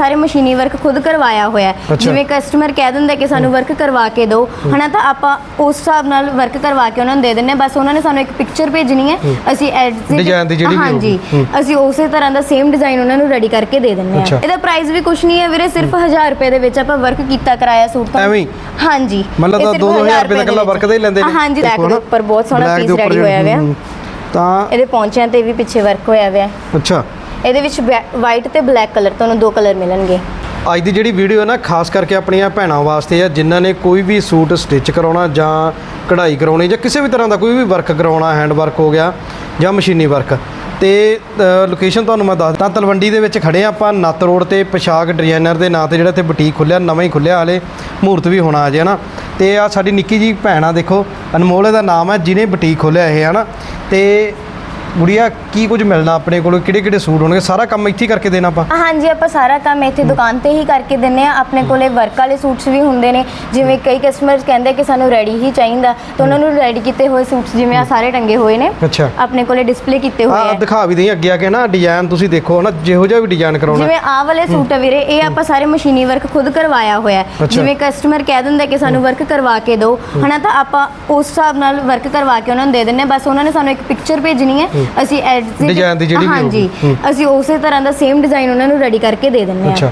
ਸਾਰੇ ਮਸ਼ੀਨੀ ਵਰਕ ਖੁਦ ਕਰਵਾਇਆ ਹੋਇਆ ਹੈ ਅੱਛਾ। ਜਿਵੇਂ ਕਸਟਮਰ ਕਹਿ ਦਿੰਦਾ ਕਿ ਸਾਨੂੰ ਵਰਕ ਕਰਵਾ ਕੇ ਦਿਓ ਹਨਾ ਤਾਂ ਆਪਾਂ ਉਸ ਹਿਸਾਬ ਨਾਲ ਵਰਕ ਕਰਵਾ ਕੇ ਉਹਨਾਂ ਨੂੰ ਦੇ ਦਿੰਨੇ। ਬਸ ਉਹਨਾਂ ਨੇ ਸਾਨੂੰ ਇੱਕ ਪਿਕਚਰ ਭੇਜਣੀ ਹੈ ਅਸੀਂ ਐਡਿਟ Design ਦੀ ਜਿਹੜੀ ਵੀ ਹਾਂਜੀ ਹੋਊ। ਅਸੀਂ ਉਸੇ ਤਰ੍ਹਾਂ ਦਾ ਸੇਮ ਡਿਜ਼ਾਈਨ ਉਹਨਾਂ ਨੂੰ ਰੈਡੀ ਕਰਕੇ ਦੇ ਦਿੰਨੇ ਅੱਛਾ। ਆ ਇਹਦਾ ਪ੍ਰਾਈਸ ਵੀ ਕੁਝ ਨਹੀਂ ਹੈ ਵੀਰੇ ਸਿਰਫ 1000 ਰੁਪਏ ਦੇ ਵਿੱਚ ਆਪਾਂ ਵਰਕ ਕੀਤਾ ਕਰਾਇਆ ਸੂਟ ਤਾਂ ਐਵੇਂ ਹੀ? ਹਾਂਜੀ ਮਤਲਬ ਇਹ ਤਾਂ ਸਿਰਫ 2000 1000 ਰੁਪਏ ਦਾ ਇਕੱਲਾ work ਦਾ ਹੀ ਲੈਂਦੇ ਨੇ? ਹਾਂਜੀ ਦੇਖੋ ਬੈਕ ਦੇ ਨਾ। ਉੱਪਰ ਬਹੁਤ ਸੋਹਣਾ Black ਦੇ ਪੀਸ ਉੱਪਰ ਰੈਡੀ ਹੋਇਆ ਹੋਇਆ ਹੂੰ। ਤਾਂ ਇਹਦੇ ਪੌਂਚਿਆਂ ਤੇ ਵੀ ਪਿੱਛੇ ਵਰਕ ਹੋਇਆ ਹੋਇਆ ਅੱਛਾ ਇਹਦੇ ਵਿੱਚ ਵਾਈਟ ਤੇ ਬਲੈਕ ਕਲਰ ਤੁਹਾਨੂੰ ਦੋ ਕਲਰ ਮਿਲਣਗੇ। ਅੱਜ ਦੀ ਜਿਹੜੀ ਵੀਡੀਓ ਹੈ ਨਾ, ਖਾਸ ਕਰਕੇ ਆਪਣੀਆਂ ਭੈਣਾਂ ਵਾਸਤੇ ਆ, ਜਿਨ੍ਹਾਂ ਨੇ ਕੋਈ ਵੀ ਸੂਟ ਸਟਿਚ ਕਰਾਉਣਾ ਜਾਂ ਕਢਾਈ ਕਰਾਉਣੀ ਜਾਂ ਕਿਸੇ ਵੀ ਤਰ੍ਹਾਂ ਦਾ ਕੋਈ ਵੀ ਵਰਕ ਕਰਾਉਣਾ ਹੈਂਡ ਵਰਕ ਹੋ ਗਿਆ ਜਾਂ ਮਸ਼ੀਨੀ ਵਰਕ ਤੇ ਲੋਕੇਸ਼ਨ ਤੁਹਾਨੂੰ ਮੈਂ ਦੱਸਦਾ ਤਲਵੰਡੀ ਦੇ ਵਿੱਚ ਖੜੇ ਆ ਆਪਾਂ, ਨੱਤ ਰੋਡ ਤੇ ਪੋਸ਼ਾਕ ਡਿਜ਼ਾਈਨਰ ਦੇ ਨਾਂ ਤੇ ਜਿਹੜਾ ਇੱਥੇ ਬੁਟੀਕ ਖੁੱਲਿਆ, ਨਵਾਂ ਹੀ ਖੁੱਲਿਆ ਹਲੇ ਮਹੂਰਤ ਵੀ ਹੋਣਾ ਅਜੇ ਹਨਾ ਤੇ ਆ ਸਾਡੀ ਨਿੱਕੀ ਜੀ ਭੈਣ ਆ, ਦੇਖੋ, ਅਨਮੋਲ ਦਾ ਨਾਮ ਹੈ, ਜਿਹਨੇ ਬੁਟੀਕ ਖੋਲਿਆ ਇਹ, ਹਨਾ? ਤੇ ਗੁੜੀਆ ਕੀ ਕੁਝ ਮਿਲਣਾ ਆਪਣੇ ਕੋਲ? ਕਿਹੜੇ ਕਿਹੜੇ ਸੂਟ ਹੋਣਗੇ? ਸਾਰਾ ਕੰਮ ਇੱਥੇ ਹੀ ਕਰਕੇ ਦੇਣਾ ਆਪਾਂ? ਹਾਂਜੀ ਆਪਾਂ ਸਾਰਾ ਕੰਮ ਇੱਥੇ ਦੁਕਾਨ ਤੇ ਹੀ ਕਰਕੇ ਦਿੰਨੇ ਆ ਆਪਣੇ ਕੋਲੇ ਵਰਕ ਵਾਲੇ ਸੂਟਸ ਵੀ ਹੁੰਦੇ ਨੇ। ਜਿਵੇਂ ਕਈ ਕਸਟਮਰਸ ਕਹਿੰਦੇ ਕਿ ਸਾਨੂੰ ਰੈਡੀ ਹੀ ਚਾਹੀਦਾ। ਤਾਂ ਉਹਨਾਂ ਨੂੰ ਰੈਡੀ ਕੀਤੇ ਹੋਏ ਸੂਟਸ ਜਿਵੇਂ ਆ ਸਾਰੇ ਟੰਗੇ ਹੋਏ ਨੇ ਅੱਛਾ। ਆਪਣੇ ਕੋਲੇ ਡਿਸਪਲੇ ਕੀਤੇ ਹੋਏ ਆ। ਆ ਦਿਖਾ ਵੀ ਦੇਈ ਅੱਗੇ ਆ ਕੇ ਨਾ ਡਿਜ਼ਾਈਨ ਤੁਸੀਂ ਦੇਖੋ ਨਾ ਜਿਹੋ ਜਿਹਾ ਵੀ ਡਿਜ਼ਾਈਨ ਕਰਾਉਣਾ। ਜਿਵੇਂ ਆਹ ਵਾਲੇ ਸੂਟ ਆ ਵੀਰੇ ਇਹ ਆਪਾਂ ਸਾਰੇ ਮਸ਼ੀਨੀ ਵਰਕ ਖੁਦ ਕਰਵਾਇਆ ਹੋਇਆ ਹੈ। ਅੱਛਾ। ਜਿਵੇਂ ਕਸਟਮਰ ਕਹਿ ਦਿੰਦਾ ਕਿ ਸਾਨੂੰ ਵਰਕ ਕਰਵਾ ਕੇ ਦਿਓ। ਹਨਾ ਤਾਂ ਆਪਾਂ ਉਸ ਹਿਸਾਬ ਨਾਲ ਵਰਕ ਕਰਵਾ ਕੇ ਉਹਨਾਂ ਨੂੰ ਦੇ ਦਿੰਨੇ ਹਾਂ। ਬਸ ਉਹਨਾਂ ਨੇ ਸਾਨੂੰ ਇੱਕ ਪਿਕਚਰ ਭੇਜਣੀ ਹੈ। ਅਸੀਂ Design ਦੀ ਜਿਹੜੀ ਵੀ ਹਾਂਜੀ। ਅਸੀਂ ਉਸੇ ਤਰ੍ਹਾਂ ਦਾ ਸੇਮ ਡਿਜ਼ਾਈਨ ਉਹਨਾਂ ਨੂੰ ਰੈਡੀ ਕਰਕੇ ਦੇ ਦਿੰਨੇ ਅੱਛਾ। ਆ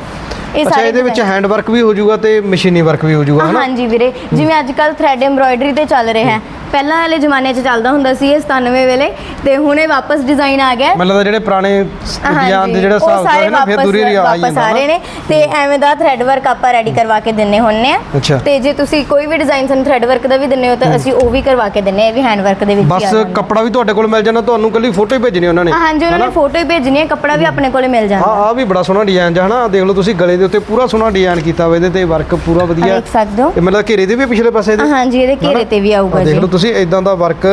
ਇਹ ਅੱਛਾ ਇਹਦੇ ਵਿੱਚ ਹੈਂਡ ਵਰਕ ਵੀ ਹੋ ਜਾਊਗਾ ਤੇ ਮਸ਼ੀਨੀ ਵਰਕ ਵੀ ਹੋ ਜਾਊਗਾ ਹਨਾ? ਹਾਂਜੀ ਵੀਰੇ ਜਿਵੇਂ ਅੱਜ ਕੱਲ ਥ੍ਰੈਡ ਐਮਬ੍ਰੋਇਡਰੀ ਤੇ ਚੱਲ ਰਿਹਾ ਹੈ। ਪਹਿਲਾਂ ਵਾਲੇ ਜ਼ਮਾਨੇ 'ਚ ਚੱਲਦਾ ਹੁੰਦਾ ਸੀ ਇਹ 97 ਵੇਲੇ ਤੇ ਹੁਣੇ ਵਾਪਸ ਡਿਜ਼ਾਈਨ ਆ ਗਿਆ। ਹੈ। ਮਤਲਬ ਜਿਹੜੇ ਪੁਰਾਣੇ ਡਿਜ਼ਾਈਨ ਦੇ ਜਿਹੜਾ ਹਿਸਾਬ ਹੈ ਨਾ ਫਿਰ ਦੂਰੀ ਰਿਆ ਆ ਵਾਪਸ ਆ ਰਹੇ ਨਾ ਤੇ ਐਵੇਂ ਦਾ ਥ੍ਰੈਡ ਵਰਕ ਆਪਾਂ ਰੈਡੀ ਕਰਵਾ ਕੇ ਦਿੰਨੇ ਹੁੰਨੇ ਆ। ਤੇ ਜੇ ਤੁਸੀਂ ਕੋਈ ਵੀ ਡਿਜ਼ਾਈਨ ਸਾਨੂੰ ਥ੍ਰੈਡ ਵਰਕ ਦਾ ਵੀ ਦਿੰਨੇ ਹੋ ਤਾਂ ਅਸੀਂ ਉਹ ਵੀ ਕਰਵਾ ਕੇ ਦਿੰਨੇ ਆ ਇਹ ਵੀ ਹੈਂਡ ਵਰਕ ਦੇ ਵਿੱਚ ਹੀ ਬਸ। ਕੱਪੜਾ ਵੀ ਤੁਹਾਡੇ ਕੋਲ ਮਿਲ ਜਾਣਾ ਤੁਹਾਨੂੰ ਕੱਲੀ ਫੋਟੋ ਹੀ ਭੇਜਣੀ ਉਹਨਾਂ ਨੇ ਹਾਂਜੀ ਉਹਨਾਂ ਨੇ ਫੋਟੋ ਹੀ ਭੇਜਣੀ ਹੈ ਕੱਪੜਾ ਵੀ ਆਪਣੇ ਕੋਲੇ ਮਿਲ ਆ ਜਾਂਦਾ ਆ ਵੀ ਬੜਾ ਸੋਹਣਾ ਡਿਜ਼ਾਈਨ ਹਨਾ? ਆਹ ਦੇਖ ਲਓ ਤੁਸੀਂ ਗਲੇ ਦੇ ਉੱਤੇ ਪੂਰਾ ਸੋਹਣਾ ਡਿਜ਼ਾਈਨ ਕੀਤਾ ਹੋਇਆ ਇਹਦੇ ਤੇ ਵਰਕ ਪੂਰਾ ਵਧੀਆ। ਦੇਖ ਸਕਦੇ ਹੋ। ਇਹ ਮਤਲਬ ਘੇਰੇ ਦੇ ਵੀ ਪਿਛਲੇ ਪਾਸੇ ਦੇ ਹਾਂਜੀ ਇਹਦੇ ਘੇਰੇ ਤੇ ਵੀ ਆਊਗਾ ਦੇਖ ਜੀ। ਲਓ ਤੁਸੀਂ ਇਦਾਂ ਦਾ ਵਰਕ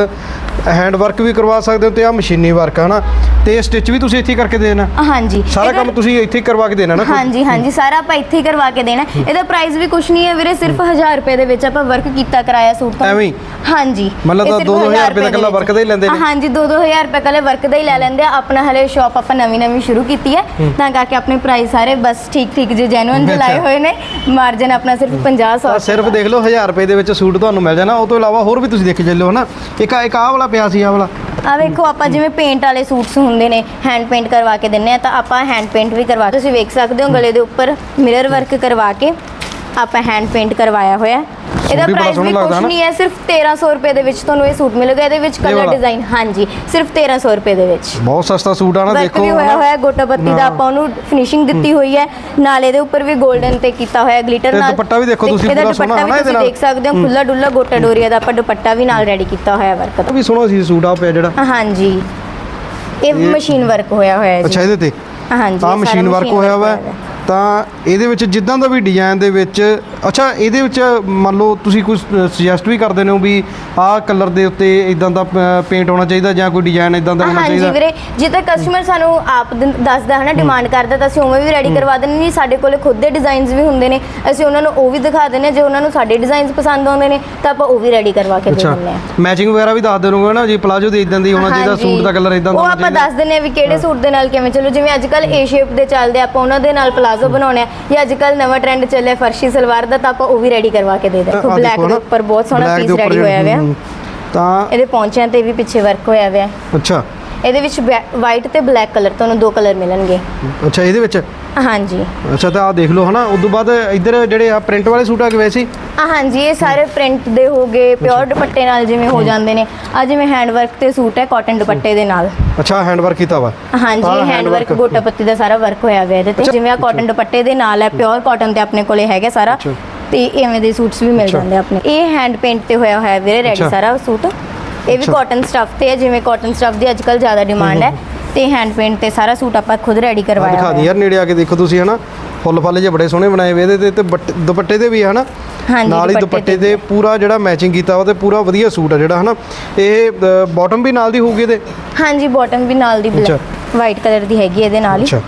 ਹੈਂਡ ਵਰਕ ਵੀ ਕਰਵਾ ਸਕਦੇ ਹੋ ਤੇ ਆ ਮਸ਼ੀਨੀ ਵਰਕ ਹਨਾ? ਤੇ ਸਟਿਚ ਵੀ ਤੁਸੀਂ ਇੱਥੇ ਹੀ ਕਰਕੇ ਦੇਣਾ? ਹਾਂਜੀ। ਸਾਰਾ ਇਹਦਾ- ਕੰਮ ਤੁਸੀਂ ਇੱਥੇ ਹੀ ਕਰਵਾ ਕੇ ਦੇਣਾ ਨਾ ਹਾਂਜੀ ਹਾਂਜੀ ਸਾਰਾ ਆਪਾਂ ਇੱਥੇ ਹੀ ਕਰਵਾ ਕੇ ਦੇਣਾ। ਹੈ। ਇਹਦਾ ਪ੍ਰਾਈਸ ਵੀ ਕੁਝ ਨਹੀਂ ਹੈ ਵੀਰੇ ਸਿਰਫ 1000 ਰੁਪਏ ਦੇ ਵਿੱਚ ਆਪਾਂ ਵਰਕ ਕੀਤਾ ਕਰਾਇਆ ਸੂਟ ਤਾਂ ਐਵੇਂ ਹੀ? ਹਾਂਜੀ। ਮਤਲਬ ਇਹ ਤਾਂ ਸਿਰਫ 2-2000 1000 ਰੁਪਏ ਦਾ ਇਕੱਲਾ work ਦਾ ਹੀ ਲੈਂਦੇ ਨੇ? ਹਾਂਜੀ 2-2000 ਰੁਪਏ ਕੱਲੇ ਵਰਕ ਦਾ ਹੀ ਲੈ ਲੈਂਦੇ ਆ। ਆਪਣਾ ਹਲੇ ਸ਼ਾਪ ਆਪਾਂ ਨਵੀਂ ਨਵੀਂ ਸ਼ੁਰੂ ਕੀਤੀ ਹੈ। ਤਾਂ ਕਰਕੇ ਆਪਣੇ ਪ੍ਰਾਈਸ ਸਾਰੇ ਬਸ ਠੀਕ ਠੀਕ ਜੇ ਜੈਨੂਇਨ ਜੇ ਲਾਏ ਅੱਛਾ। ਹੋਏ ਨੇ। ਮਾਰਜਨ ਆਪਣਾ ਸਿਰਫ 50 ਆ 100 ਸਿਰਫ ਦੇਖ ਲਓ 1000 ਰੁਪਏ ਦੇ ਵਿੱਚ ਸੂਟ ਤੁਹਾਨੂੰ ਮਿਲ ਜਾਣਾ। ਉਹ ਤੋਂ ਇਲਾਵਾ ਹੋਰ ਵੀ ਤੁਸੀਂ ਦੇਖ ਚੱਲੋ ਹਨਾ? ਇੱਕ ਆ- ਇੱਕ ਆਹ ਵਾਲਾ ਪਿਆ ਸੀ ਆਹ ਵਾਲਾ। ਆ ਵੇਖੋ ਆਪਾਂ ਜਿਵੇਂ ਪੇਂਟ ਵਾਲੇ ਸੂਟਸ ਹੁੰਦੇ ਨੇ ਹੈਂਡ ਪੇਂਟ ਕਰਵਾ ਕੇ ਦਿੰਨੇ ਆ ਤਾਂ ਆਪਾਂ ਹੈਂਡ ਪੇਂਟ ਵੀ ਕਰਵਾ ਤੁਸੀਂ ਵੇਖ ਸਕਦੇ ਹੋ ਗਲੇ ਦੇ ਉੱਪਰ ਮਿਰਰ ਵਰਕ ਕਰਵਾ ਕੇ ਆਪਾਂ ਹੈਂਡ ਪੇਂਟ ਕਰਵਾਇਆ ਹੋਇਆ। ਹੈ। ਇਹਦਾ ਪ੍ਰਾਈਸ ਵੀ ਕੁਝ। ਨਹੀਂ ਹੈ ਸਿਰਫ 1300 ਰੁਪਏ ਦੇ ਵਿੱਚ ਤੁਹਾਨੂੰ ਇਹ ਸੂਟ ਮਿਲੇਗਾ ਇਹਦੇ ਵਿੱਚ ਕਲਰ? ਡਿਜ਼ਾਈਨ ਹਾਂਜੀ ਸਿਰਫ 1300 ਰੁਪਏ ਦੇ ਵਿੱਚ। ਬਹੁਤ ਸਸਤਾ ਸੂਟ ਆ ਨਾ ਦੇਖੋ ਵੀ ਹੋਇਆ। ਹੋਇਆ ਹੈ, ਗੋਟਾ ਪੱਤੀ ਦਾ ਹਾਂ। ਆਪਾਂ ਉਹਨੂੰ ਫਿਨਿਸ਼ਿੰਗ ਦਿੱਤੀ ਹੋਈ ਹੈ। ਨਾਲ ਇਹਦੇ ਉੱਪਰ ਵੀ 골ਡਨ ਤੇ ਕੀਤਾ ਹੋਇਆ ਗਲਿਟਰ ਨਾਲ। ਦੁਪੱਟਾ ਵੀ ਦੇਖੋ ਤੁਸੀਂ ਪੂਰਾ ਸੋਹਣਾ ਨਾ ਇਹਦੇ ਤੁਸੀਂ ਨਾਲ। ਦੇਖ ਸਕਦੇ ਹੋ ਖੁੱਲਾ ਡੁੱਲਾ ਗੋਟਾ ਡੋਰੀਆ ਦਾ ਆਪਾਂ ਦੁਪੱਟਾ ਵੀ ਨਾਲ ਰੈਡੀ ਕੀਤਾ ਹੋਇਆ ਵਰਕ ਵੀ ਸੋਹਣਾ ਸੀ ਸੂਟ ਆ ਪਿਆ ਜਿਹੜਾ? ਹਾਂਜੀ। ਇਹ ਮਸ਼ੀਨ ਵਰਕ ਹੋਇਆ ਹੋਇਆ ਹੈ ਅੱਛਾ ਇਹਦੇ ਤੇ? ਹਾਂਜੀ ਆ ਮਸ਼ੀਨ ਵਰਕ ਹੋਇਆ ਹੋਇਆ। ਤਾਂ ਇਹਦੇ ਵਿੱਚ ਜਿੱਦਾਂ ਦਾ ਵੀ ਡਿਜ਼ਾਈਨ ਦੇ ਵਿੱਚ ਅੱਛਾ ਇਹਦੇ ਵਿੱਚ ਮੰਨ ਲਓ ਤੁਸੀਂ ਕੁਝ ਸੁਜੈਸਟ ਵੀ ਕਰਦੇ ਹੋ ਵੀ ਆਹ ਕਲਰ ਦੇ ਉੱਤੇ ਇਦਾਂ ਦਾ ਪੇਂਟ ਹੋਣਾ ਚਾਹੀਦਾ ਜਾਂ ਕੋਈ ਡਿਜ਼ਾਈਨ ਇਦਾਂ ਦਾ ਹੋਣਾ ਹਾਂਜੀ ਚਾਹੀਦਾ? ਵੀਰੇ ਜੇ ਤਾਂ ਕਸਟਮਰ ਸਾਨੂੰ ਆਪ ਦਿੰ- ਦੱਸਦਾ ਹੈ ਨਾ ਡਿਮਾਂਡ ਕਰਦਾ ਤਾਂ ਅਸੀਂ ਉਵੇਂ ਵੀ ਰੈਡੀ ਕਰਵਾ ਦਿੰਦੇ ਨਹੀਂ ਸਾਡੇ ਕੋਲੇ ਖੁਦ ਦੇ ਡਿਜ਼ਾਈਨਸ ਵੀ ਹੁੰਦੇ ਨੇ। ਅਸੀਂ ਉਹਨਾਂ ਨੂੰ ਉਹ ਵੀ ਦਿਖਾ ਦਿੰਦੇ ਹਾਂ ਜੇ ਉਹਨਾਂ ਨੂੰ ਸਾਡੇ ਡਿਜ਼ਾਈਨਸ ਪਸੰਦ ਆਉਂਦੇ ਨੇ ਤਾਂ ਆਪਾਂ ਉਹ ਵੀ ਰੈਡੀ ਕਰਵਾ ਕੇ ਦੇ ਅੱਛਾ। ਦਿੰਦੇ ਹਾਂ। ਮੈਚਿੰਗ ਵਗੈਰਾ ਵੀ ਦੱਸ ਦੇਣਗੇ ਨਾ ਜੀ ਪਲਾਜੋ ਦੇ ਇਦਾਂ ਦੀ ਹੋਣਾ ਚਾਹੀਦਾ ਹਾਂਜੀ। ਸੂਟ ਦਾ ਕਲਰ ਇਦਾਂ ਦਾ ਉਹ ਹੋਣਾ ਆਪਾਂ ਚਾਹੀਦਾ। ਦੱਸ ਦਿੰਨੇ ਆ ਵੀ ਕਿਹੜੇ ਸੂਟ ਦੇ ਨਾਲ ਕਿਵੇਂ ਚੱਲੋ। ਜਿਵੇਂ ਅੱਜ ਕੱਲ ਏ ਸ਼ੇਪ ਦੇ ਚੱਲਦੇ ਆ, ਆਪਾਂ ਉਹਨਾਂ ਦੇ ਨਾਲ ਪਲਾਜ਼ੋ ਬਣਾਉਣੇ ਆ। ਜਾਂ ਅੱਜ ਕੱਲ ਨਵਾਂ ਟ੍ਰੈਂਡ ਚੱਲਿਆ ਫਰਸ਼ੀ ਸਲਵਾਰ ਦਾ ਤਾਂ ਆਪਾਂ ਉਹ ਵੀ ਰੈਡੀ ਕਰਵਾ ਕੇ ਦੇ ਦਿੰਦੇ ਆਹ ਬਲੈਕ ਦੇਖੋ ਦੇ ਉੱਪਰ ਬਹੁਤ ਸੋਹਣਾ ਦੇ ਪੀਸ ਰੈਡੀ ਹੋਇਆ ਹੋਇਆ। ਤਾਂ ਇਹਦੇ ਪੌਂਚਿਆਂ ਤੇ ਵੀ ਪਿੱਛੇ ਵਰਕ ਹੋਇਆ ਹੋਇਆ। ਅੱਛਾ। ਇਹਦੇ ਵਿੱਚ ਵਾਈਟ ਤੇ ਬਲੈਕ ਕਲਰ ਤੁਹਾਨੂੰ ਦੋ ਕਲਰ ਮਿਲਣਗੇ। ਅੱਛਾ ਇਹਦੇ ਵਿੱਚ? ਹਾਂਜੀ। ਅੱਛਾ ਤਾਂ ਆ ਦੇਖ ਲਓ ਹਨਾ ਉਸ ਤੋਂ ਬਾਅਦ ਇੱਧਰ ਜਿਹੜੇ ਆ ਪ੍ਰਿੰਟ ਵਾਲੇ ਸੂਟ ਆ ਗਏ ਹੀ? ਆ ਹਾਂਜੀ ਇਹ ਸਾਰੇ ਪ੍ਰਿੰਟ ਦੇ ਹੋ ਗਏ ਪਿਓਰ ਦੁਪੱਟੇ ਨਾਲ ਜਿਵੇਂ ਹੋ ਜਾਂਦੇ ਨੇ। ਆ ਜਿਵੇਂ ਹੈਂਡ ਵਰਕ ਤੇ ਸੂਟ ਹੈ ਕਾਟਨ ਦੁਪੱਟੇ ਦੇ ਨਾਲ। ਅੱਛਾ ਹੈਂਡ ਵਰਕ ਕੀਤਾ ਵਾ। ਹਾਂਜੀ ਹੈਂਡ ਵਰਕ। ਗੋਟਾ ਪੱਤੀ ਦਾ ਸਾਰਾ ਵਰਕ ਹੋਇਆ ਹੋਇਆ ਇਹਦੇ ਤੇ। ਜਿਵੇਂ ਆ ਕਾਟਨ ਦੁਪੱਟੇ ਦੇ ਨਾਲ ਹੈ ਪਿਓਰ ਕਾਟਨ ਤੇ ਆਪਣੇ ਕੋਲੇ ਹੈਗਾ ਸਾਰਾ। ਤੇ ਐਵੇਂ ਦੇ ਸੂਟਸ ਵੀ ਮਿਲ। ਜਾਂਦੇ ਆਪਣੇ। ਇਹ ਹੈਂਡ ਪੇਂਟ ਤੇ ਹੋਇਆ ਹੋਇਆ ਵੀਰੇ ਰੈਡੀ। ਸਾਰਾ ਸੂਟ। ਇਹ ਵੀ। ਕਾਟਨ ਸਟੱਫ ਤੇ ਹੈ ਜਿਵੇਂ ਕਾਟਨ ਸਟੱਫ ਦੀ ਅੱਜਕੱਲ ਜ਼ਿਆਦਾ ਡਿਮਾਂਡ ਹੈ ਤੇ ਹੈਂਡ ਪੇਂਟ ਤੇ ਸਾਰਾ ਸੂਟ ਆਪਾਂ ਖੁਦ ਰੈਡੀ ਕਰਵਾਇਆ ਦਿਖਾ ਦੀ ਯਾਰ ਨੇੜੇ ਆ ਕੇ ਦੇਖੋ ਤੁਸੀਂ ਹਨਾ? ਫੁੱਲ ਫਾਲੇ ਜਿਹੇ ਬੜੇ ਸੋਹਣੇ ਬਣਾਏ ਹੋਏ ਇਹਦੇ ਤੇ ਤੇ ਦੁਪੱਟੇ ਦੇ ਵੀ ਹਨਾ? ਹਾਂਜੀ, ਨਾਲ ਹੀ ਦੁਪੱਟੇ ਤੇ ਪੂਰਾ ਜਿਹੜਾ ਮੈਚਿੰਗ ਕੀਤਾ ਵਾ ਤੇ ਪੂਰਾ ਵਧੀਆ ਸੂਟ ਆ ਜਿਹੜਾ ਹਨਾ? ਇਹ ਬਾਟਮ ਵੀ ਨਾਲ ਦੀ ਹੋਊਗੀ ਇਹਦੇ? ਹਾਂਜੀ ਬਾਟਮ ਵੀ ਨਾਲ ਦੀ। ਬਲੈਕ ਵਾਈਟ ਕਲਰ ਦੀ ਹੈਗੀ ਇਹਦੇ ਨਾਲ ਹੀ। ਅੱਛਾ।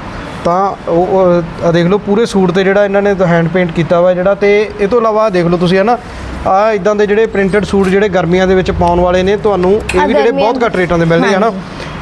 ਤਾਂ ਉਹ ਉਹ ਦੇਖ ਲਓ ਪੂਰੇ ਸੂਟ ਤੇ ਜਿਹੜਾ ਇਹਨਾਂ ਨੇ ਹੈਂਡ ਪੇਂਟ ਕੀਤਾ ਵਾ ਜਿਹੜਾ ਤੇ ਇਹ ਤੋਂ ਇਲਾਵਾ ਦੇਖ ਲਓ ਤੁਸੀਂ ਹਨਾ? ਆ ਇਦਾਂ ਦੇ ਜਿਹੜੇ ਪ੍ਰਿੰਟਡ ਸੂਟ ਜਿਹੜੇ ਗਰਮੀਆਂ ਦੇ ਵਿੱਚ ਪਾਉਣ ਵਾਲੇ ਨੇ ਤੁਹਾਨੂੰ ਇਹ ਵੀ ਜਿਹੜੇ ਬਹੁਤ ਘੱਟ ਰੇਟਾਂ ਦੇ ਮਿਲਦੇ ਆ ਨਾ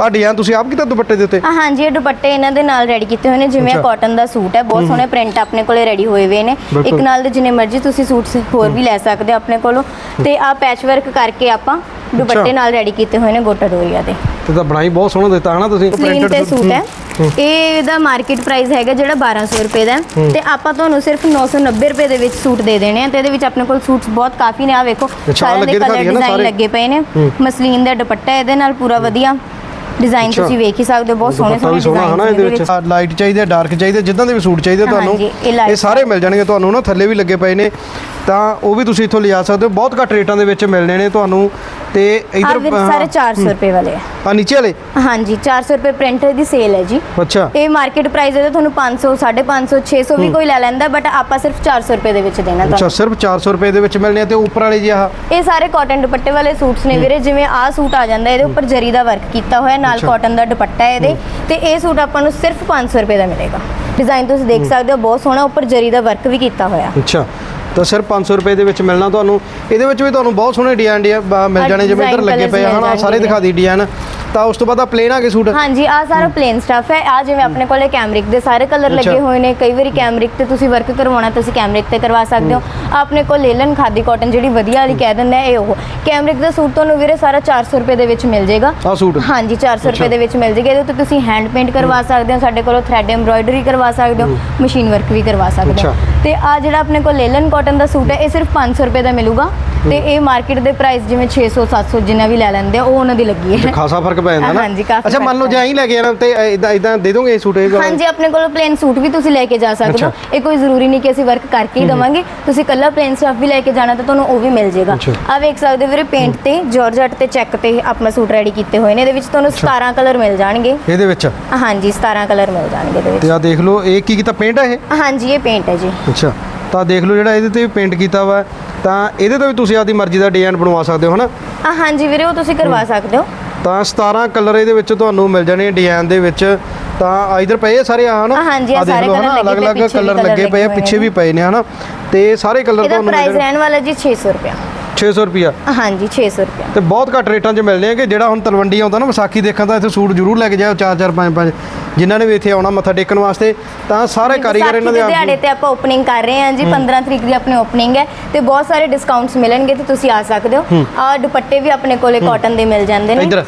ਆ ਡਿਜ਼ਾਈਨ ਤੁਸੀਂ ਆਪ ਕੀਤਾ ਦੁਪੱਟੇ ਦੇ ਉੱਤੇ? ਆ ਹਾਂਜੀ ਇਹ ਦੁਪੱਟੇ ਇਹਨਾਂ ਦੇ ਨਾਲ ਰੈਡੀ ਕੀਤੇ ਹੋਏ ਨੇ ਜਿਵੇਂ। ਕਾਟਨ ਦਾ ਸੂਟ ਹੈ ਬਹੁਤ ਸੋਹਣੇ ਪ੍ਰਿੰਟ ਆਪਣੇ ਕੋਲੇ ਰੈਡੀ ਹੋਏ ਹੋਏ ਨੇ। ਇੱਕ ਨਾਲ ਦੇ ਜਿੰਨੇ ਮਰਜ਼ੀ ਤੁਸੀਂ ਸੂਟ ਹੋਰ ਵੀ ਲੈ ਸਕਦੇ ਆਪਣੇ ਕੋਲੋਂ। ਤੇ ਆ ਪੈਚ ਵਰਕ ਕਰਕੇ ਆਪਾਂ ਦੁਪੱਟੇ। ਨਾਲ ਰੈਡੀ ਕੀਤੇ ਹੋਏ ਨੇ ਗੋਟਾ ਡੋਰੀਆ ਦੇ। ਤੇ ਤਾਂ ਬਣਾਈ ਬਹੁਤ ਸੋਹਣਾ ਦਿੱਤਾ ਹਨਾ ਤੁਸੀਂ ਸਲੀਨ ਤੇ ਸੂਟ ਹੈ। ਇਹ ਇਹਦਾ ਮਾਰਕੀਟ ਪ੍ਰਾਈਸ ਹੈਗਾ ਜਿਹੜਾ 1200 ਰੁਪਏ ਦਾ ਹੈ। ਤੇ ਆਪਾਂ ਤੁਹਾਨੂੰ ਸਿਰਫ 990 ਰੁਪਏ ਦੇ ਵਿੱਚ ਸੂਟ ਦੇ ਦੇਣੇ ਆ ਤੇ ਇਹਦੇ ਵਿੱਚ ਆਪਣੇ ਕੋਲ ਸੂਟਸ ਬਹੁਤ ਕਾਫੀ ਨੇ ਆ ਵੇਖੋ ਅੱਛਾ, ਆਹ ਸਾਰਿਆਂ ਦੇ ਦਿਖਾ ਕਲਰ ਨਾ ਡਿਜ਼ਾਈਨ ਸਾਰੇ। ਲੱਗੇ ਪਏ ਨੇ। ਮਸਲੀਨ ਦਾ ਦੁਪੱਟਾ ਇਹਦੇ ਨਾਲ ਪੂਰਾ ਵਧੀਆ ਡਿਜ਼ਾਈਨ ਅੱਛਾ। ਤੁਸੀਂ ਵੇਖ ਹੀ ਸਕਦੇ ਹੋ ਬਹੁਤ ਸੋਹਣੇ ਦੁਪੱਟਾ ਵੀ ਸੋਹਣੇ ਸੋਹਣਾ ਹਨਾ ਇਹਦੇ ਵਿੱਚ ਲਾਈਟ ਚਾਹੀਦੇ ਡਾਰਕ ਚਾਹੀਦੇ ਜਿੱਦਾਂ ਦੇ ਵੀ ਸੂਟ ਚਾਹੀਦੇ ਤੁਹਾਨੂੰ ਹਾਂਜੀ, ਇਹ light ਇਹ ਸਾਰੇ ਮਿਲ ਜਾਣਗੇ ਤੁਹਾਨੂੰ ਨਾ ਥੱਲੇ ਵੀ ਲੱਗੇ ਪਏ ਨੇ ਤਾਂ ਉਹ ਵੀ ਤੁਸੀਂ ਇੱਥੋਂ ਲਿਜਾ ਸਕਦੇ ਹੋ। ਬਹੁਤ ਘੱਟ ਰੇਟਾਂ ਦੇ ਵਿੱਚ ਮਿਲਣੇ ਨੇ ਤੁਹਾਨੂੰ। ਤੇ ਇਧਰ ਸਾਰੇ 400 ਰੁਪਏ ਵਾਲੇ ਆ। ਆ ਨੀਚੇ ਵਾਲੇ? ਹਾਂਜੀ 400 ਰੁਪਏ ਪ੍ਰਿੰਟ ਦੀ ਸੇਲ ਹੈ ਜੀ। ਅੱਛਾ। ਇਹ ਮਾਰਕੀਟ ਪ੍ਰਾਈਸ ਹੈ ਤੁਹਾਨੂੰ 500 550 600 ਵੀ ਕੋਈ ਲੈ ਲੈਂਦਾ ਬਟ ਆਪਾਂ ਸਿਰਫ 400 ਰੁਪਏ ਦੇ ਵਿੱਚ ਦੇਣਾ ਅੱਛਾ ਤੁਹਾਨੂੰ। ਸਿਰਫ 400 ਰੁਪਏ ਦੇ ਵਿੱਚ ਮਿਲਣੇ ਆ ਤੇ ਉੱਪਰ ਵਾਲੇ ਜੀ ਆਹ? ਇਹ ਸਾਰੇ ਕਾਟਨ ਦੁਪੱਟੇ ਵਾਲੇ ਸੂਟਸ ਨੇ ਵੀਰੇ ਜਿਵੇਂ ਆਹ ਸੂਟ ਆ ਜਾਂਦਾ ਇਹਦੇ ਉੱਪਰ ਜਰੀ ਦਾ ਵਰਕ ਕੀਤਾ ਹੋਇਆ ਨਾਲ। ਕਾਟਨ ਦਾ ਦੁਪੱਟਾ ਹੈ। ਇਹਦੇ ਤੇ ਇਹ ਸੂਟ ਆਪਾਂ ਨੂੰ ਸਿਰਫ 500 ਰੁਪਏ ਦਾ ਮਿਲੇਗਾ। ਡਿਜ਼ਾਈਨ ਤੁਸੀਂ ਦੇਖ ਸਕਦੇ ਹੋ ਬਹੁਤ ਸੋਹਣਾ ਉੱਪਰ ਜਰੀ ਦਾ ਵਰਕ ਵੀ ਕੀਤਾ ਹੋਇਆ। ਅੱਛਾ। ਤਾਂ ਸਿਰਫ 500 ਰੁਪਏ ਦੇ ਵਿੱਚ ਮਿਲਣਾ ਤੁਹਾਨੂੰ। ਇਹਦੇ ਵਿੱਚ ਵੀ ਤੁਹਾਨੂੰ ਬਹੁਤ ਸੋਹਣੇ ਡਿਜ਼ਾਈਨ ਮਿਲ ਜਾਣੇ ਜਿਵੇਂ ਇੱਧਰ ਲੱਗੇ ਪਏ ਹਨਾ ਸਾਰੇ। ਦਿਖਾ ਦੀ ਡਿਜ਼ਾਈਨ ਤਾਂ ਉਸ ਤੋਂ ਬਾਅਦ ਆ ਪਲੇਨ ਆ ਗਏ ਸੂਟ। ਹਾਂਜੀ ਆ ਸਾਰਾ ਪਲੇਨ ਸਟਫ ਹੈ। ਆ ਜਿਵੇਂ ਆਪਣੇ ਕੋਲੇ ਕੈਮਰਿਕ ਦੇ ਸਾਰੇ ਕਲਰ। ਲੱਗੇ ਹੋਏ ਨੇ। ਕਈ ਵਾਰੀ ਕੈਮਰਿਕ ਤੇ ਤੁਸੀਂ ਵਰਕ ਕਰਵਾਉਣਾ ਤੁਸੀਂ ਕੈਮਰਿਕ ਤੇ ਕਰਵਾ ਸਕਦੇ ਹੋ। ਆਪਣੇ ਕੋਲ ਲੇਲਨ ਖਾਦੀ ਕਾਟਨ ਜਿਹੜੀ ਵਧੀਆ ਵਾਲੀ ਕਹਿ ਦਿੰਦੇ ਆ ਇਹ ਉਹ। ਕੈਮਰਿਕ ਦਾ ਸੂਟ ਤੁਹਾਨੂੰ ਵੀਰੇ ਸਾਰਾ 400 ਰੁਪਏ ਦੇ ਵਿੱਚ ਮਿਲ ਜਾਏਗਾ। ਆ ਸੂਟ। ਹਾਂਜੀ 400 ਰੁਪਏ ਦੇ ਵਿੱਚ ਮਿਲ ਜਾਏਗਾ। ਇਹਦੇ ਉੱਤੇ ਤੁਸੀਂ ਹੈਂਡ ਪੇਂਟ ਕਰਵਾ ਸਕਦੇ ਹੋ। ਸਾਡੇ ਕੋਲੋਂ ਥ੍ਰੈਡ ਐਮਬ੍ਰੋਇਡਰੀ ਕਰਵਾ ਸਕਦੇ ਹੋ। ਮਸ਼ੀਨ ਵਰਕ ਵੀ ਕਰਵਾ ਸਕਦੇ ਹੋ। ਤੇ ਆ ਜਿਹੜਾ ਆਪਣੇ ਕੋਲ ਲੇਲਨ ਕਾਟਨ ਦਾ ਸੂਟ ਹੈ ਇਹ ਸਿਰਫ 500 ਰੁਪਏ ਦਾ ਮਿਲੂਗਾ। ਤੇ ਇਹ ਮਾਰਕੀਟ ਦੇ ਪ੍ਰਾਈਸ ਜਿਵੇਂ 600 700 ਜਿੰਨਾ ਵੀ ਲੈ ਲੈਂਦੇ ਆ ਉਹ ਉਹਨਾਂ ਦੀ ਲੱਗੀ ਹੈ। ਖਾਸਾ ਫ਼ਰਕ ਪੈ ਜਾਂਦਾ ਨਾ? ਹਾਂਜੀ, ਕਾਫੀ ਅੱਛਾ ਮੰਨ ਲਓ ਜੇ ਐਂ ਲੈ ਕੇ ਜਾਣਾ ਤੇ ਇਦਾਂ ਇਦਾਂ ਦੇ ਦੋਗੇ ਇਹ ਸੂਟ ਇਹ? ਹਾਂਜੀ ਆਪਣੇ ਕੋਲ ਪਲੇਨ ਸੂਟ ਵੀ ਤੁਸੀਂ ਲੈ ਕੇ ਜਾ ਸਕਦੇ ਹੋ। ਇਹ ਕੋਈ ਜ਼ਰੂਰੀ ਨਹੀਂ ਕਿ ਅਸੀਂ ਵਰਕ ਕਰਕੇ ਹੀ ਦਵਾਂਗੇ। ਤੁਸੀਂ ਕੱਲਾ ਪਲੇਨ ਸਟਫ ਵੀ ਲੈ ਕੇ ਜਾਣਾ ਤਾਂ ਤੁਹਾਨੂੰ ਉਹ ਵੀ ਮਿਲ ਜਾਏਗਾ। ਆ ਵੇਖ ਸਕਦੇ ਹੋ ਵੀਰੇ ਪੇਂਟ ਤੇ ਜਾਰਜਟ ਤੇ ਚੈੱਕ ਤੇ ਆਪਣਾ ਸੂਟ ਰੈਡੀ ਕੀਤੇ ਹੋਏ ਨੇ। ਇਹਦੇ ਵਿੱਚ ਤੁਹਾਨੂੰ 17 ਕਲਰ ਮਿਲ ਜਾਣਗੇ। ਇਹਦੇ ਵਿੱਚ? ਹਾਂਜੀ 17 ਕਲਰ ਮਿਲ ਜਾਣਗੇ ਇਹਦੇ ਵਿੱਚ। ਤੇ ਆ ਦੇਖ ਲਓ ਇਹ ਕੀ ਕੀਤਾ ਪੇਂਟ ਹੈ ਇਹ? ਹਾਂਜੀ ਇਹ ਪੇਂਟ ਹੈ ਜੀ। ਅੱਛਾ ਤਾਂ ਦੇਖ ਲਓ ਜਿਹੜਾ ਇਹਦੇ ਤੇ ਵੀ ਪੇਂਟ ਕੀਤਾ ਵਾ ਤਾਂ ਇਹਦੇ ਤੋਂ ਵੀ ਤੁਸੀਂ ਆਪਦੀ ਮਰਜ਼ੀ ਦਾ ਡਿਜ਼ਾਈਨ ਬਣਵਾ ਸਕਦੇ ਹੋ ਹਨਾ? ਆ ਹਾਂਜੀ ਵੀਰੇ ਉਹ ਤੁਸੀਂ ਕਰਵਾ ਸਕਦੇ ਹੋ। ਤਾਂ 17 ਕਲਰ ਇਹਦੇ ਵਿੱਚ ਤੁਹਾਨੂੰ ਮਿਲ ਜਾਣੇ ਡਿਜ਼ਾਈਨ ਦੇ ਵਿੱਚ। ਤਾਂ ਇਧਰ ਪਏ ਆ ਸਾਰੇ ਆ ਹਨਾ? ਹਾਂਜੀ, ਆਹ ਆਹ ਦੇਖ ਸਾਰੇ ਲਓ colour ਹਨਾ? ਲੱਗੇ ਪਏ, ਅਲੱਗ-ਅਲੱਗ ਪਿੱਛੇ ਵੀ ਕਲਰ ਲੱਗੇ ਪਏ ਆ ਪਿੱਛੇ ਵੀ ਪਏ ਨੇ ਹਨਾ? ਤੇ ਸਾਰੇ ਕਲਰ ਇਹਦਾ ਤੁਹਾਨੂੰ ਪ੍ਰਾਈਸ ਮਿਲ ਜਾਣਗੇ ਰਹਿਣ ਵਾਲਾ ਜੀ 600 ਰੁਪਿਆ 600 ਰੁਪਿਆ ਹਾਂਜੀ 600 ਰੁਪਿਆ ਤੇ ਬਹੁਤ ਘੱਟ ਰੇਟਾਂ 'ਚ ਮਿਲਦੇ ਆ ਕਿ ਜਿਹੜਾ ਹੁਣ ਤਲਵੰਡੀ ਆਉਂਦਾ ਨਾ ਵਿਸਾਖੀ ਦੇਖਣ ਦਾ ਇੱਥੇ ਸੂਟ ਜ਼ਰੂਰ ਲੈ ਕੇ ਜਾਓ 4 4 5 5 ਜਿਨ੍ਹਾਂ ਨੇ ਵੀ ਇੱਥੇ ਆਉਣਾ ਮੱਥਾ ਟੇਕਣ ਵਾਸਤੇ ਤਾਂ ਸਾਰੇ ਕਾਰੀਗਰ ਇਹਨਾਂ ਦੇ ਵਿਸਾਖੀ ਦਿਹਾੜੇ ਆਪ ਤੇ ਆਪਾਂ ਓਪਨਿੰਗ ਕਰ ਰਹੇ ਹਾਂ ਜੀ 15 ਤਰੀਕ ਦੀ ਆਪਣੀ ਓਪਨਿੰਗ ਹੈ ਤੇ ਬਹੁਤ ਸਾਰੇ ਡਿਸਕਾਊਂਟਸ ਮਿਲਣਗੇ ਤੇ ਤੁਸੀਂ ਆ ਸਕਦੇ ਹੋ। ਆ ਦੁਪੱਟੇ ਵੀ ਆਪਣੇ ਕੋਲੇ ਕਾਟਨ ਦੇ ਮਿਲ ਜਾਂਦੇ ਨੇ। ਇੱਧਰ।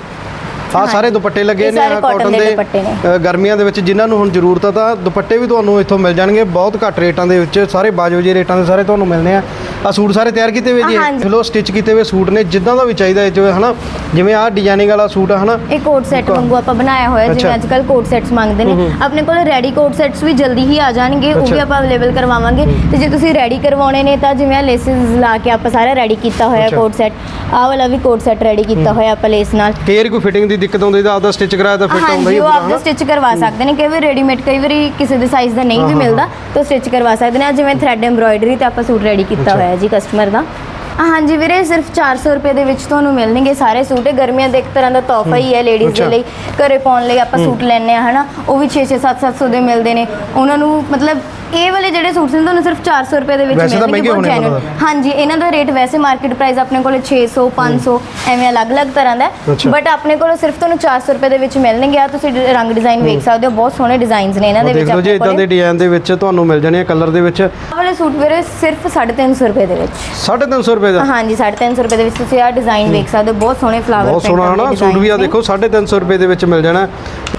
ਆ ਸਾਰੇ ਦੁਪੱਟੇ ਲੱਗੇ ਨੇ ਆ ਕਾਟਨ ਦੇ। ਅ, ਗਰਮੀਆਂ ਦੇ ਵਿੱਚ ਜਿਨ੍ਹਾਂ ਨੂੰ ਹੁਣ ਜ਼ਰੂਰਤ ਆ ਤਾਂ ਦੁਪੱਟੇ ਵੀ ਤੁਹਾਨੂੰ ਇੱਥੋਂ ਮਿਲ ਜਾਣਗੇ ਬਹੁਤ ਘੱਟ ਰੇਟਾਂ ਦੇ ਵਿੱਚ ਸਾਰੇ ਬਾਜੋ ਜਿਹੇ ਰੇਟਾਂ ਦੇ ਸਾਰੇ ਤੁਹਾਨੂੰ ਮਿਲਨੇ ਆ ਆ ਸੂਟ ਸਾਰੇ ਤਿਆਰ ਕੀਤੇ ਹੋਏ ਜੀ ਹਾਂ, ਹਾਂਜੀ। ਲੋ ਸਟਿਚ ਕੀਤੇ ਹੋਏ ਸੂਟ ਨੇ ਜਿੱਦਾਂ ਦਾ ਵੀ ਚਾਹੀਦਾ ਇਹ 'ਚ ਹਨਾ ਜਿਵੇਂ ਆਹ ਡਿਜ਼ਾਈਨਿੰਗ ਵਾਲਾ ਸੂਟ ਆ ਹਨਾ ਇਹ ਕੋਟ ਸੈੱਟ ਵਾਂਗੂ ਆਪਾਂ ਬਣਾਇਆ ਹੋਇਆ ਅੱਛਾ। ਜਿਵੇਂ ਅੱਜ ਕੱਲ ਕੋਟ ਸੈੱਟਸ ਮੰਗਦੇ ਨੇ ਆਪਣੇ ਕੋਲ ਰੈਡੀ ਕੋਟ ਸੈੱਟਸ ਵੀ ਜਲਦੀ ਹੀ ਆ ਜਾਣਗੇ ਉਹ ਵੀ। ਆਪਾਂ ਅਵੇਲੇਬਲ ਕਰਵਾਵਾਂਗੇ ਤੇ ਜੇ ਤੁਸੀਂ ਰੈਡੀ ਕਰਵਾਉਣੇ ਨੇ ਤਾਂ ਜਿਵੇਂ ਲੇਸਿਸ ਲਾ ਕੇ ਆਪਾਂ ਸਾਰਾ ਰੈਡੀ ਕੀਤਾ ਹੋਇਆ ਅੱਛਾ। ਕੋਟ ਸੈੱਟ ਆਹ ਵਾਲਾ ਵੀ ਕੋਟ ਸੈੱਟ ਰੈਡੀ ਕੀਤਾ ਹੋਇਆ ਆਪਾਂ ਲੇਸ ਨਾਲ ਵਾਰੀ ਕੋਈ ਫਿਟਿੰਗ ਦੀ ਦਿੱਕਤ ਆਉਂਦੀ ਤਾਂ ਆਪਦਾ ਸਟਿਚ ਕਰਾਇਆ ਤਾਂ ਫਿੱਟ ਆਉਂਦਾ ਹੀ ਹਾਂਜੀ ਉਹ ਪੂਰਾ, ਆਪਦਾ ਹਨਾ? ਸਟਿਚ ਕਰਵਾ ਸਕਦੇ ਨੇ ਕਈ ਵਾਰ ਰੈਡੀਮੇਡ ਕਈ ਵਾਰੀ ਕਿਸੇ ਦੇ ਸਾਈਜ਼ ਦਾ ਨਹੀਂ ਹਾਂ, ਵੀ ਹਾਂ, ਮਿਲਦਾ ਤਾਂ ਸਟਿਚ ਕਰਵਾ ਸਕਦੇ ਨੇ। ਆਹ ਜਿਵੇਂ ਥ੍ਰੈਡ ਐਮਬ੍ਰੋਇਡਰੀ ਤੇ ਆਪਾਂ ਸੂਟ ਰੈਡੀ ਕੀਤਾ। ਹੋਇਆ ਜੀ ਕਸਟਮਰ ਦਾ। ਹਾਂਜੀ ਵੀਰੇ ਸਿਰਫ 400 ਰੁਪਏ ਦੇ ਵਿੱਚ ਤੁਹਾਨੂੰ ਮਿਲਣਗੇ ਸਾਰੇ ਸੂਟ। ਇਹ ਗਰਮੀਆਂ ਦੇ ਇੱਕ ਤਰ੍ਹਾਂ ਦਾ ਤੋਹਫਾ ਹੀ ਹੈ ਲੇਡੀਜ਼ ਦੇ ਅੱਛਾ। ਲਈ। ਘਰੇ ਪਾਉਣ ਲਈ ਆਪਾਂ ਸੂਟ ਲੈਣੇ ਆ ਹਨਾ। ਉਹ ਵੀ 6-6 7-700 ਦੇ ਮਿਲਦੇ ਨੇ। ਉਹਨਾਂ ਨੂੰ ਮਤਲਬ ਇਹ ਵਾਲੇ ਜਿਹੜੇ ਸੂਟ ਨੇ ਤੁਹਾਨੂੰ ਸਿਰਫ 400 ਰੁਪਏ ਦੇ ਵਿੱਚ ਵੈਸੇ ਤਾਂ ਮਹਿੰਗੇ ਹੋਣੇ genuine। ਉਹਨਾਂ ਹਾਂਜੀ ਇਹਨਾਂ ਦਾ ਰੇਟ ਵੈਸੇ ਮਾਰਕੀਟ ਪ੍ਰਾਈਸ ਆਪਣੇ ਕੋਲੇ 600 500 ਐਵੇਂ ਅਲੱਗ-ਅਲੱਗ ਤਰ੍ਹਾਂ ਦਾ ਅੱਛਾ। ਬਟ ਆਪਣੇ ਕੋਲ ਸਿਰਫ ਤੁਹਾਨੂੰ 400 ਰੁਪਏ ਦੇ ਵਿੱਚ ਮਿਲਣਗੇ। ਆ ਤੁਸੀਂ ਡ- ਰੰਗ ਡਿਜ਼ਾਈਨ ਵੇਖ ਸਕਦੇ ਹੋ ਬਹੁਤ ਸੋਹਣੇ ਡਿਜ਼ਾਈਨਸ ਨੇ ਇਹਨਾਂ ਦੇ ਦੇਖ ਵਿੱਚ ਲਓ ਜੀ ਆਪਣੇ ਇਦਾਂ ਦੇ ਕੋਲੇ। ਡਿਜ਼ਾਈਨ ਦੇ ਵਿੱਚ ਤੁਹਾਨੂੰ ਮਿਲ ਜਾਣੇ ਆ ਕਲਰ ਦੇ ਵਿੱਚ। ਆਹ ਵਾਲੇ ਸੂਟ ਵੀਰੇ ਸਿਰਫ 350 ਰੁਪਏ ਦੇ ਵਿੱਚ। 350 ਰੁਪਏ ਦਾ? ਹਾਂਜੀ 350 ਰੁਪਏ ਦੇ ਵਿੱਚ ਤੁਸੀਂ ਆਹ ਡਿਜ਼ਾਈਨ ਵੇਖ ਸਕਦੇ ਹੋ ਬਹੁਤ ਸੋਹਣੇ ਫਲਾਵਰ ਬਹੁਤ ਸੋਹਣਾ ਹਨਾ? ਸੂਟ ਵੀ ਆ ਦੇਖੋ 350 ਰੁਪਏ ਦੇ ਵਿੱਚ ਮਿਲ ਜਾਣਾ।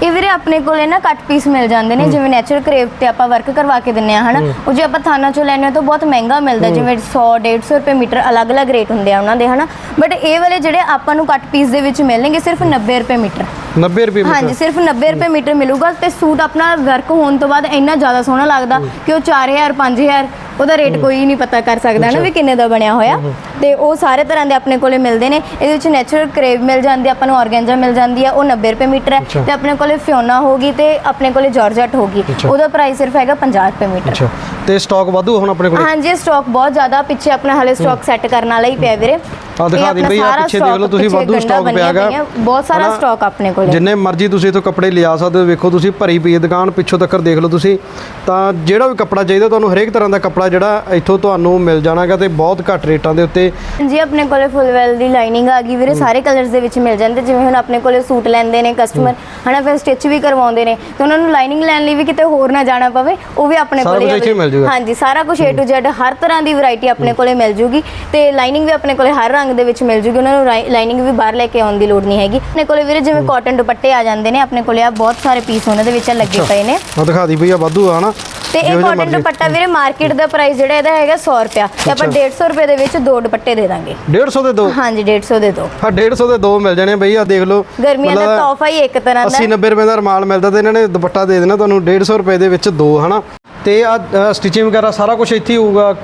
ਇਹ ਵੀਰੇ ਆਪਣੇ ਕੋਲੇ ਨਾ ਕੱਟ ਪੀਸ ਮਿਲ ਜਾਂਦੇ ਨੇ ਜਿਵੇਂ ਨੈਚੁਰਲ ਕਰੇਵ ਤੇ ਆਪਾਂ ਵਰਕ ਕਰਵਾ ਕੇ ਦਿੰਨੇ ਆ ਹਨਾ? ਉਹ ਜੇ ਆਪਾਂ ਥਾਨਾ ਚੋਂ ਲੈਣੇ ਆ ਤਾਂ ਬਹੁਤ ਮਹਿੰਗਾ ਮਿਲਦਾ ਜਿਵੇਂ 100 150 ਰੁਪਏ ਮੀਟਰ ਅਲੱਗ-ਅਲੱਗ ਰੇਟ ਹੁੰਦੇ ਆ ਉਹਨਾਂ ਦੇ ਹਨਾ? ਬਟ ਇਹ ਵਾਲੇ ਜਿਹੜੇ ਆਪਾਂ ਨੂੰ ਕੱਟ ਪੀਸ ਦੇ ਵਿੱਚ ਮਿਲਣਗੇ ਸਿਰਫ 90 ਰੁਪਏ ਮੀਟਰ। 90 ਰੁਪਏ ਹਾਂਜੀ ਸਿਰਫ 90 ਰੁਪਏ ਮੀਟਰ ਮਿਲੂਗਾ ਤੇ ਸੂਟ ਆਪਣਾ ਵਰਕ ਹੋਣ ਤੋਂ ਬਾਅਦ ਇੰਨਾ ਜ਼ਿਆਦਾ ਸੋਹਣਾ ਲੱਗਦਾ ਕਿ ਉਹ 4000 5000 ਉਹਦਾ ਰੇਟ ਕੋਈ ਨਹੀਂ ਪਤਾ ਕਰ ਸਕਦਾ ਨਾ ਵੀ ਕਿੰਨੇ ਦਾ ਬਣਿਆ ਹੋਇਆ। ਤੇ ਉਹ ਸਾਰੇ ਤਰ੍ਹਾਂ ਦੇ ਆਪਣੇ ਕੋਲੇ ਮਿਲਦੇ ਨੇ। ਇਹਦੇ ਵਿੱਚ ਨੈਚੁਰਲ ਕਰੇਵ ਮਿਲ ਜਾਂਦੀ ਆਪਾਂ ਨੂੰ ਆਰਗੈਂਜਾ ਮਿਲ ਜਾਂਦੀ ਆ ਉਹ 90 ਰੁਪਏ ਮੀਟਰ ਹੈ। ਤੇ ਆਪਣੇ ਕੋਲੇ ਫਿਓਨਾ ਹੋਗੀ ਤੇ ਆਪਣੇ ਕੋਲੇ ਜਾਰਜਟ ਹੋਗੀ। ਉਹਦਾ ਪ੍ਰਾਈਸ ਸਿਰਫ ਹੈਗਾ 50 ਰੁਪਏ ਮੀਟਰ। ਤੇ ਸਟਾਕ ਵਾਧੂ ਹੁਣ ਆਪਣੇ ਕੋਲ? ਹਾਂਜੀ ਸਟਾਕ ਬਹੁਤ ਜ਼ਿਆਦਾ। ਪਿੱਛੇ ਆਪਣਾ ਹਲੇ ਸਟਾਕ ਸੈੱਟ ਕਰਨ ਵਾਲਾ ਹੀ ਪਿਆ ਵੀਰੇ। ਆਹ ਦਿਖਾ ਦੀ ਬਈ, ਸਾਰਾ ਪਿੱਛੇ ਦੇਖ ਲਓ ਤੁਸੀਂ ਵਾਧੂ ਗੰਢਾਂ stock ਬਣੀਆਂ ਪਿਆ ਗਾ। ਪਈਆਂ, ਬਹੁਤ ਸਾਰਾ? ਸਟਾਕ ਆਪਣੇ ਕੋਲੇ ਜਿੰਨੇ ਮਰਜ਼ੀ ਤੁਸੀਂ ਇਥੋਂ ਕੱਪੜੇ ਲਿਆ ਸਕਦੇ ਹੋ ਵੇਖੋ ਤੁਸੀਂ ਭਰੀ ਪਈ ਦੁਕਾਨ ਪਿੱਛੋਂ ਤੱਕ ਦੇਖ ਲਓ ਤੁਸੀਂ ਤਾਂ ਜਿਹੜਾ ਵੀ ਕੱਪੜਾ ਚਾਹੀਦਾ ਤੁਹਾਨੂੰ ਹਰੇਕ ਤਰ੍ਹਾਂ ਦਾ ਕੱਪੜਾ ਜਿਹੜਾ ਇੱਥੋਂ ਤੁਹਾਨੂੰ ਮਿਲ ਜਾਣਾਗਾ ਤੇ ਬਹੁਤ ਘੱਟ ਰੇਟਾਂ ਦੇ ਉੱਤੇ ਜੀ ਆਪਣੇ ਕੋਲੇ ਫੁੱਲ ਵੈਲ ਦੀ ਲਾਈਨਿੰਗ ਆ ਗਈ ਵੀਰੇ ਸਾਰੇ ਕਲਰਸ ਦੇ ਵਿੱਚ ਮਿਲ ਜਾਂਦੇ ਜਿਵੇਂ ਹੁਣ ਆਪਣੇ ਕੋਲੇ ਸੂਟ ਲੈਂਦੇ ਨੇ ਕਸਟਮਰ ਹਨਾ ਫਿਰ ਸਟਿਚ ਵੀ ਕਰਵਾਉਂਦੇ ਨੇ ਤੇ ਉਹਨਾਂ ਨੂੰ ਲਾਈਨਿੰਗ ਲੈਣ ਲਈ ਵੀ ਕਿਤੇ ਹੋਰ ਨਾ ਜਾਣਾ ਪਵੇ ਉਹ ਵੀ ਆਪਣੇ ਕੋਲੇ। ਹਾਂਜੀ ਸਾਰਾ ਕੁਝ A to Z ਹਰ ਤਰ੍ਹਾਂ ਦੀ ਵੈਰਾਈਟੀ ਆਪਣੇ ਕੋਲੇ ਮਿਲ ਜੂਗੀ ਤੇ ਲਾਈਨਿੰਗ ਵੀ ਆਪਣੇ ਕੋਲੇ ਹਰ ਰੰਗ ਦੇ ਵਿੱਚ ਮਿਲ ਜੂਗੀ ਉਹਨਾਂ ਨੂੰ ਲਾਈਨਿੰਗ ਵੀ ਬਾਹਰ ਲੈ ਕੇ ਆਉਣ ਦੀ ਲੋੜ ਨਹੀਂ ਹੈਗੀ। ਆਪਣੇ ਕੋਲੇ ਵੀਰੇ ਜਿਵੇਂ ਕਾਟਨ ਦੁਪੱਟੇ ਆ ਜਾਂਦੇ ਨੇ ਆਪਣੇ ਕੋਲੇ ਆ ਬਹੁਤ ਸਾਰੇ ਪੀਸ ਉਹਨਾਂ ਦੇ ਵਿੱਚ ਲੱਗੇ ਪਏ ਨੇ। ਆ ਦਿਖਾ ਦੀ ਭਈਆ ਵਾਧੂ ਆ ਹਨਾ ਤੇ ਇਹ ਕਾਟਨ। ਦੁਪੱਟਾ ਵੀਰੇ ਮਾਰਕੀਟ ਦਾ ਪ੍ਰਾਈਸ ਜਿਹੜਾ ਇਹਦਾ ਹੈਗਾ 100 ਰੁਪਿਆ ਤੇ ਆਪਾਂ ਅੱਛਾ। 150 ਰੁਪਏ ਦੇ ਵਿੱਚ ਦੋ ਦੁਪੱਟੇ ਦੇ ਦਾਂਗੇ। 150 ਦੇ ਦੋ? ਹਾਂਜੀ 150 ਦੇ ਦੋ। ਹਾਂ 150 ਦੇ ਦੋ ਮਿਲ ਜਾਣੇ ਬਈ ਆ ਦੇਖ ਲਓ। ਗਰਮੀਆਂ ਦਾ ਤੋਹਫਾ ਹੀ ਇੱਕ ਤਰ੍ਹਾਂ ਦਾ। 80 90 ਰੁਪਏ ਦਾ ਰਮਾਲ ਮਿਲਦਾ ਤੇ ਇਹਨਾਂ ਨੇ ਦੁਪੱਟਾ ਦੇ ਦੇਣਾ ਤੁਹਾਨੂੰ 150 ਰੁਪਏ ਦੇ ਵਿੱਚ ਦੋ ਹਨਾ? ਤੇ ਆ ਸਟਿਚਿੰਗ ਵਗੈਰਾ ਸਾਰਾ ਕੁਝ ਇੱਥੇ ਹੀ ਹੋਊਗਾ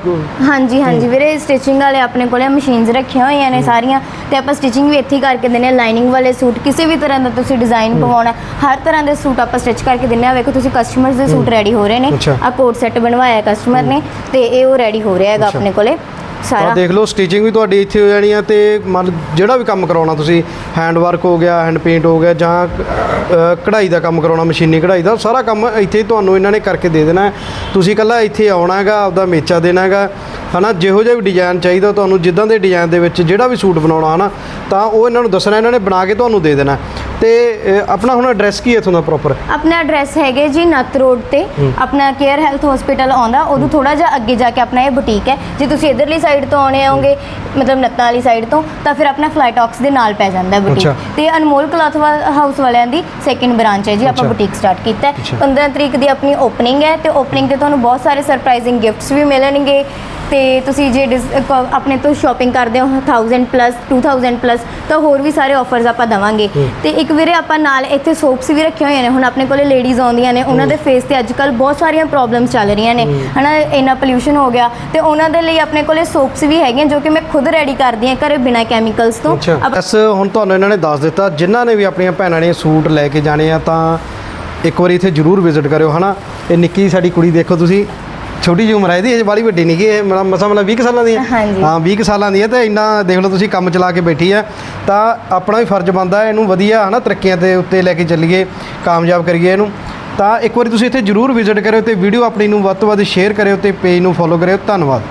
ਹਾਂਜੀ ਹਾਂਜੀ ਵੀਰੇ ਸਟਿਚਿੰਗ ਵਾਲੇ ਆਪਣੇ ਕੋਲੇ ਮਸ਼ੀਨਸ ਰੱਖੀਆਂ ਹੋਈਆਂ ਨੇ ਸਾਰੀਆਂ ਤੇ ਆਪਾਂ ਸਟਿਚਿੰਗ ਵੀ ਇੱਥੇ ਹੀ ਕਰਕੇ ਦਿੰਦੇ ਹਾਂ। ਲਾਈਨਿੰਗ ਵਾਲੇ ਸੂਟ ਕਿਸੇ ਵੀ ਤਰ੍ਹਾਂ ਦਾ ਤੁਸੀਂ ਡਿਜ਼ਾਈਨ ਪਵਾਉਣਾ ਹਰ ਤਰ੍ਹਾਂ ਦੇ ਸੂਟ ਆਪਾਂ ਸਟਿਚ ਕਰਕੇ ਦਿੰਦੇ ਆ ਵੇਖੋ ਤੁਸੀਂ ਕਸਟਮਰਸ ਦੇ ਸੂਟ ਰੈਡੀ ਹੋ ਰਹੇ ਨੇ। ਅੱਛਾ। ਆ ਕੋਟ ਸੈੱਟ ਬਣਵਾਇਆ ਕਸਟਮਰ ਨੇ ਤੇ ਇਹ ਉਹ ਰੈਡੀ ਹੋ ਰਿਹਾ ਹੈਗਾ। ਆਪਣੇ ਕੋਲੇ। ਸਾਰਾ। ਦੇਖ ਲਓ ਸਟਿਚਿੰਗ ਵੀ ਤੁਹਾਡੀ ਇੱਥੇ ਹੋ ਜਾਣੀ ਆ ਤੇ ਮੰਨ ਜਿਹੜਾ ਵੀ ਕੰਮ ਕਰਾਉਣਾ ਤੁਸੀਂ ਹੈਂਡ ਵਰਕ ਹੋ ਗਿਆ ਹੈਂਡ ਪੇਂਟ ਹੋ ਗਿਆ ਜਾਂ ਅ, ਕਢਾਈ ਦਾ ਕੰਮ ਕਰਾਉਣਾ ਮਸ਼ੀਨੀ ਕਢਾਈ ਦਾ ਸਾਰਾ ਕੰਮ ਇੱਥੇ ਹੀ ਤੁਹਾਨੂੰ ਇਹਨਾਂ ਨੇ ਕਰਕੇ ਦੇ ਦੇਣਾ ਹੈ। ਤੁਸੀਂ ਇਕੱਲਾ ਇੱਥੇ ਆਉਣਾ ਹੈਗਾ ਆਪਦਾ ਮੇਚਾ ਦੇਣਾ ਹੈਗਾ। ਹਨਾ ਜਿਹੋ ਜਿਹਾ ਵੀ ਡਿਜ਼ਾਈਨ ਚਾਹੀਦਾ ਤੁਹਾਨੂੰ ਜਿੱਦਾਂ ਦੇ ਡਿਜ਼ਾਈਨ ਦੇ ਵਿੱਚ ਜਿਹੜਾ ਵੀ ਸੂਟ ਬਣਾਉਣਾ ਹਨਾ ਤਾਂ ਉਹ ਇਹਨਾਂ ਨੂੰ ਦੱਸਣਾ ਇਹਨਾਂ ਨੇ ਬਣਾ ਕੇ ਤੁਹਾਨੂੰ ਦੇ ਦੇਣਾ। ਤੇ ਆਪਣਾ ਹੁਣ ਐਡਰੈਸ ਕੀ ਹੈ ਇੱਥੋਂ ਦਾ ਪ੍ਰੋਪਰ ਆਪਣਾ ਐਡਰੈਸ ਹੈਗੇ ਜੀ ਨੱਤ ਰੋਡ ਤੇ। ਆਪਣਾ ਕੇਅਰ ਹੈਲਥ ਹਸਪੀਟਲ ਆਉਂਦਾ ਉਦੋਂ ਥੋੜਾ ਜਿਹਾ ਅੱਗੇ ਜਾ ਕੇ ਆਪਣਾ ਇਹ ਬੁਟੀਕ ਹੈ। ਜੇ ਤੁਸੀਂ ਇਧਰਲੀ ਸਾਈਡ ਤੋਂ ਆਉਣੇ ਹੋਗੇ ਮਤਲਬ ਨੱਤਾਂ ਵਾਲੀ ਸਾਈਡ ਤੋਂ ਤਾਂ ਫਿਰ ਆਪਣਾ ਫਲਾਈ ਟਾਕਸ ਦੇ ਨਾਲ ਪੈ ਜਾਂਦਾ ਹੈ ਬੁਟੀਕ। ਤੇ ਅਨਮੋਲ ਕਲੌਥ ਹਾਊਸ ਵਾਲਿਆਂ ਦੀ ਸੈਕਿੰਡ ਬ੍ਰਾਂਚ ਹੈ ਜੀ ਆਪਾਂ ਅੱਛਾ। ਬੁਟੀਕ ਸਟਾਰਟ ਕੀਤਾ ਹੈ। ਅੱਛਾ। 15 ਤਰੀਕ ਦੀ ਆਪਣੀ ਓਪਨਿੰਗ ਹੈ ਤੇ ਓਪਨਿੰਗ ਤੇ ਤੁਹਾਨੂੰ ਬਹੁਤ ਸਾਰੇ ਸਰਪ੍ਰਾਈਜ਼ਿੰਗ ਗਿਫਟਸ ਵੀ ਮਿਲਣਗੇ। ਤੇ ਤੁਸੀਂ ਜੇ ਡਿਸ- ਕ- ਆਪਣੇ ਤੋਂ ਸ਼ਾਪਿੰਗ ਕਰਦੇ ਹੋ 1000 ਪਲੱਸ 2000 ਪਲੱਸ ਤਾਂ ਹੋਰ ਵੀ ਸਾਰੇ ਆਫਰਸ ਆਪਾਂ ਦਵਾਂਗੇ। ਤੇ ਇੱਕ ਵੀਰੇ ਆਪਾਂ ਨਾਲ ਇੱਥੇ ਸੋਪਸ ਵੀ ਰੱਖੇ ਹੋਏ ਨੇ ਹੁਣ ਆਪਣੇ ਕੋਲੇ ਲੇਡੀਜ਼ ਆਉਂਦੀਆਂ ਨੇ ਉਹਨਾਂ ਦੇ ਫੇਸ ਤੇ ਅੱਜਕੱਲ ਬਹੁਤ ਸਾਰੀਆਂ ਪ੍ਰੋਬਲਮਸ ਚੱਲ ਰਹੀਆਂ ਨੇ। ਹਨਾ ਇੰਨਾ ਪੋਲਿਊਸ਼ਨ ਹੋ ਗਿਆ। ਤੇ ਉਹਨਾਂ ਦੇ ਲਈ ਆਪਣੇ ਕੋਲੇ ਸੋਪਸ ਵੀ ਹੈਗੀਆਂ ਜੋ ਕਿ ਮੈਂ ਖੁਦ ਰੈਡੀ ਕਰਦੀ ਹਾਂ ਘਰੇ ਬਿਨਾ ਕੈਮੀਕਲਸ ਤੋਂ। ਅੱਛਾ। ਆਪਾਂ- ਬਸ ਹੁਣ ਤੁਹਾਨੂੰ ਇਹਨਾਂ ਨੇ ਦੱਸ ਦਿੱਤਾ ਜਿਨ੍ਹਾਂ ਨੇ ਵੀ ਆਪਣੀਆਂ ਭੈਣਾਂ ਨੇ ਸੂਟ ਲੈ ਕੇ ਜਾਣੇ ਆ ਤਾਂ ਇੱਕ ਵਾਰੀ ਇੱਥੇ ਜ਼ਰੂਰ ਵਿਜ਼ਿਟ ਕਰਿਓ ਹਨਾ? ਇਹ ਨਿੱਕੀ ਸਾਡੀ ਕੁੜੀ ਦੇਖੋ ਤੁਸੀਂ ਛੋਟੀ ਜਿਹੀ ਉਮਰ ਹੈ ਇਹਦੀ ਇਹ ਬਾਲੀ ਵੱਡੀ ਨਹੀਂ ਗੀ ਇਹ ਮਤਲਬ ਮਸਾ ਮਤਲਬ 20 ਕੁ ਸਾਲਾਂ ਦੀ ਹੈ ਹਾਂਜੀ। ਹਾਂ 20 ਕੁ ਸਾਲਾਂ ਦੀ ਹੈ ਤੇ ਇੰਨਾ ਦੇਖ ਲਓ ਤੁਸੀਂ ਕੰਮ ਚਲਾ ਕੇ ਬੈਠੀ ਹੈ ਤਾਂ ਆਪਣਾ ਵੀ ਫਰਜ਼ ਬਣਦਾ ਹੈ ਇਹਨੂੰ ਵਧੀਆ ਹਨਾ ਤਰੱਕੀਆਂ ਦੇ ਉੱਤੇ ਲੈ ਕੇ ਚੱਲੀਏ ਕਾਮਯਾਬ ਕਰੀਏ ਇਹਨੂੰ। ਤਾਂ ਇੱਕ ਵਾਰੀ ਤੁਸੀਂ ਇੱਥੇ ਜ਼ਰੂਰ ਵਿਜ਼ਿਟ ਕਰਿਓ ਤੇ ਵੀਡੀਓ ਆਪਣੀ ਨੂੰ ਵੱਧ ਤੋਂ ਵੱਧ ਸ਼ੇਅਰ ਕਰਿਓ ਤੇ ਪੇਜ ਨੂੰ ਫੋਲੋ ਕਰਿਓ। ਧੰਨਵਾਦ।